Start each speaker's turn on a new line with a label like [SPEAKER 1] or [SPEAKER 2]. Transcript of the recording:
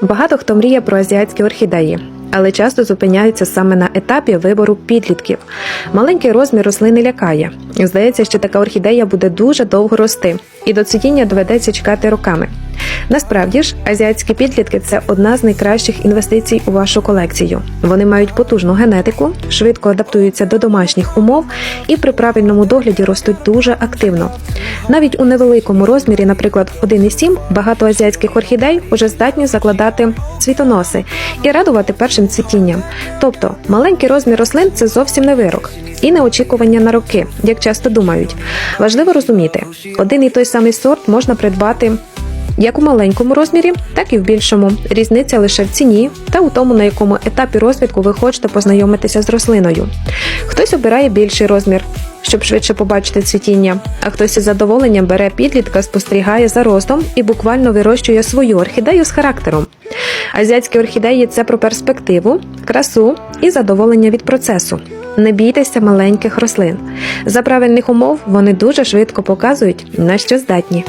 [SPEAKER 1] Багато хто мріє про азіатські орхідеї, але часто зупиняються саме на етапі вибору підлітків. Маленький розмір рослини лякає. Здається, що така орхідея буде дуже довго рости, і до цвітіння доведеться чекати роками. Насправді ж, азіатські підлітки це одна з найкращих інвестицій у вашу колекцію. Вони мають потужну генетику, швидко адаптуються до домашніх умов і при правильному догляді ростуть дуже активно. Навіть у невеликому розмірі, наприклад, 1,7, багато азіатських орхідей уже здатні закладати цвітоноси і радувати першим цвітінням. Тобто маленький розмір рослин це зовсім не вирок. І не очікування на роки, як часто думають. Важливо розуміти, один і той самий сорт можна придбати як у маленькому розмірі, так і в більшому. Різниця лише в ціні та у тому, на якому етапі розвитку ви хочете познайомитися з рослиною. Хтось обирає більший розмір, щоб швидше побачити цвітіння, а хтось із задоволенням бере підлітка, спостерігає за ростом і буквально вирощує свою орхідею з характером. Азіатські орхідеї це про перспективу, красу і задоволення від процесу. Не бійтеся маленьких рослин. За правильних умов вони дуже швидко показують, на що здатні.